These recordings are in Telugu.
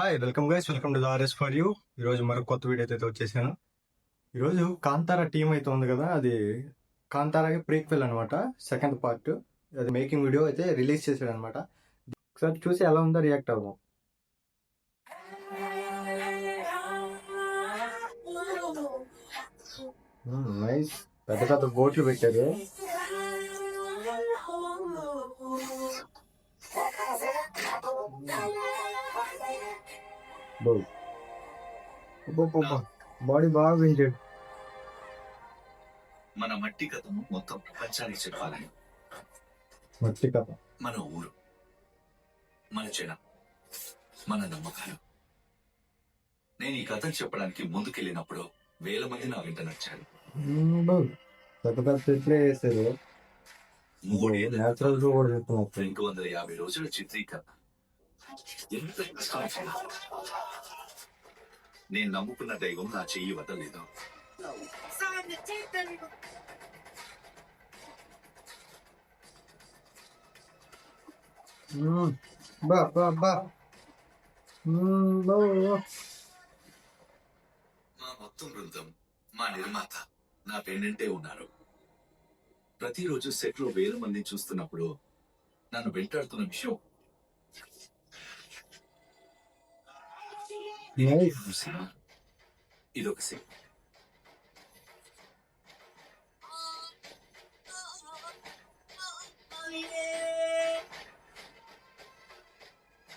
Hi welcome guys welcome to the RS for you ఈరోజు మరొక కొత్త వీడియో అయితే వచ్చేసాను. ఈరోజు కాంతారా టీం అయితే ఉంది కదా అది కాంతారాకి ప్రీక్వెల్ అనమాట సెకండ్ పార్ట్ అది మేకింగ్ వీడియో అయితే రిలీజ్ చేశాడు అనమాట ఒకసారి చూసి ఎలా ఉందో రియాక్ట్ అవ్వం నైస్ పెద్ద పెద్ద బోట్లు పెట్టారు. బాడీ బాగా పెంచాడు మన మట్టి కథను మొత్తం ప్రపంచానికి చెప్పాలని. మట్టి కథ. మన ఊరు. మన జనం. మన నమ్మకాలు. నేను ఈ కథను చెప్పడానికి ముందుకెళ్ళినప్పుడు వేల మంది నా వెంట నచ్చారు వేసారు. మూడేళ్ళ రెండు వందల యాభై రోజుల చిత్రీకరణ. నేను నమ్ముకున్న దైవం నా చెయ్యి వదలేదు మ్మ్. బా బా బా. మా మొత్తం బృందం మా నిర్మాత నా పెండెంటే ఉన్నారు ప్రతిరోజు సెట్లో వేల మందిని చూస్తున్నప్పుడు నన్ను వెంటాడుతున్న విషయం నైస్ సినిమా ఇదొక సినిమా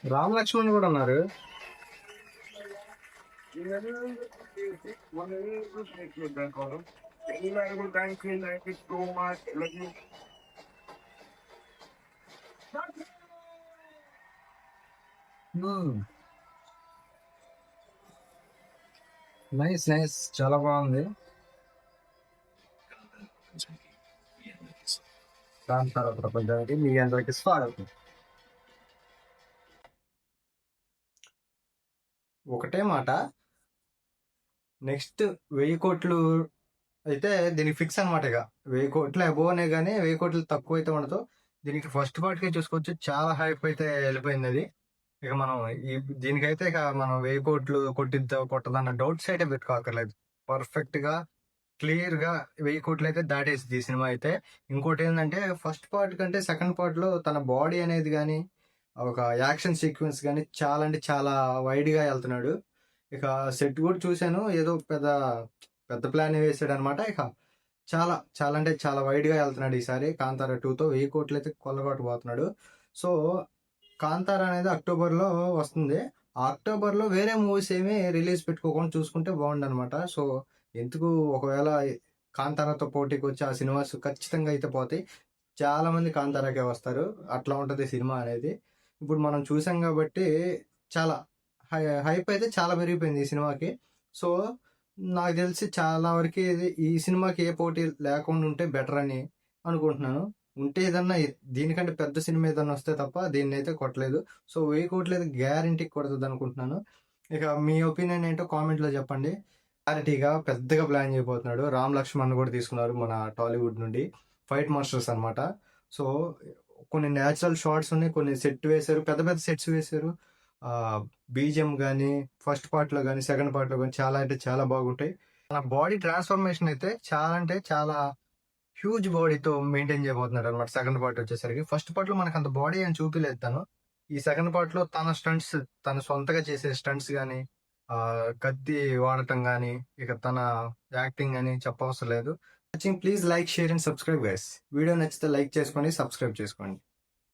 రామ్ లక్ష్మణ్ కూడా ఉన్నారు నైస్ నైస్ చాలా బాగుంది. దాని తర్వాత ప్రపంచానికి మీ అందరికి స్వాగతం. ఒకటే మాట. నెక్స్ట్ వెయ్యి కోట్లు అయితే దీనికి ఫిక్స్ అనమాట ఇక. వెయ్యి కోట్లు అబోనే కానీ వెయ్యి కోట్లు తక్కువ అయితే ఉండదు. దీనికి ఫస్ట్ పార్ట్కే చూసుకోవచ్చు. చాలా హైప్ అయితే వెళ్ళిపోయింది అది. ఇక మనం ఈ దీనికైతే ఇక మనం వెయ్యి కోట్లు కొట్టిద్దా కొట్టదన్న డౌట్స్ అయితే పెట్టుకోకర్లేదు పర్ఫెక్ట్గా క్లియర్గా వెయ్యి కోట్లు అయితే దాటేసింది ఈ సినిమా అయితే. ఇంకోటి ఏంటంటే ఫస్ట్ పార్ట్ కంటే సెకండ్ పార్ట్లో తన బాడీ అనేది కానీ ఒక యాక్షన్ సీక్వెన్స్ కానీ చాలా అంటే చాలా వైడ్గా వెళ్తున్నాడు. ఇక సెట్ కూడా చూశాను ఏదో పెద్ద పెద్ద ప్లాన్ వేసాడు అనమాట ఇక. చాలా చాలా అంటే చాలా వైడ్గా వెళ్తున్నాడు ఈసారి. కాంతారా టూతో వెయ్యి కోట్లు అయితే కొల్లగొట్టబోతున్నాడు. సో కాంతార అనేది అక్టోబర్లో వస్తుంది అక్టోబర్లో అక్టోబర్లో వేరే మూవీస్ ఏమి రిలీజ్ పెట్టుకోకుండా చూసుకుంటే బాగుండు అనమాట సో ఎందుకు ఒకవేళ కాంతారాతో పోటీకి వచ్చి ఆ సినిమాస్ ఖచ్చితంగా అయితే పోతాయి. చాలా మంది కాంతారాకే వస్తారు. అట్లా ఉంటుంది సినిమా అనేది. ఇప్పుడు మనం చూసాం కాబట్టి చాలా హై హైప్ అయితే చాలా పెరిగిపోయింది ఈ సినిమాకి. సో నాకు తెలిసి చాలా వరకు ఇది ఈ సినిమాకి ఏ పోటీ లేకుండా ఉంటే బెటర్ అని అనుకుంటున్నాను. ఉంటే ఏదన్నా దీనికంటే పెద్ద సినిమా ఏదన్నా వస్తే తప్ప దీన్ని అయితే కొట్టలేదు. సో వెయ్యి కోట్లు గ్యారంటీ కొడుతుంది అనుకుంటున్నాను ఇక మీ ఒపీనియన్ ఏంటో కామెంట్లో చెప్పండి. క్లారిటీగా పెద్దగా ప్లాన్ చేయబోతున్నాడు. రామ్ లక్ష్మణ్ కూడా తీసుకున్నారు మన టాలీవుడ్ నుండి. ఫైట్ మాస్టర్స్ అన్నమాట. సో కొన్ని న్యాచురల్ షార్ట్స్ ఉన్నాయి. కొన్ని సెట్ వేశారు. పెద్ద పెద్ద సెట్స్ వేశారు. బీజిఎం కానీ ఫస్ట్ పార్ట్లో కానీ సెకండ్ పార్ట్లో కానీ చాలా అంటే చాలా బాగుంటాయి. మన బాడీ ట్రాన్స్ఫర్మేషన్ అయితే చాలా అంటే చాలా హ్యూజ్ బాడీతో మెయింటైన్ చేయబోతున్నాడు అనమాట సెకండ్ పార్ట్ వచ్చేసరికి. ఫస్ట్ పార్ట్లో మనకు అంత బాడీ అని చూపిలేదు తను. ఈ సెకండ్ పార్ట్లో తన స్టంట్స్ తన సొంతగా చేసే స్టంట్స్ కానీ కత్తి వాడటం కానీ ఇక తన యాక్టింగ్ అని చెప్పవసరం లేదు. Please like share and subscribe guys video నచ్చితే లైక్ చేసుకోండి సబ్స్క్రైబ్ చేసుకోండి.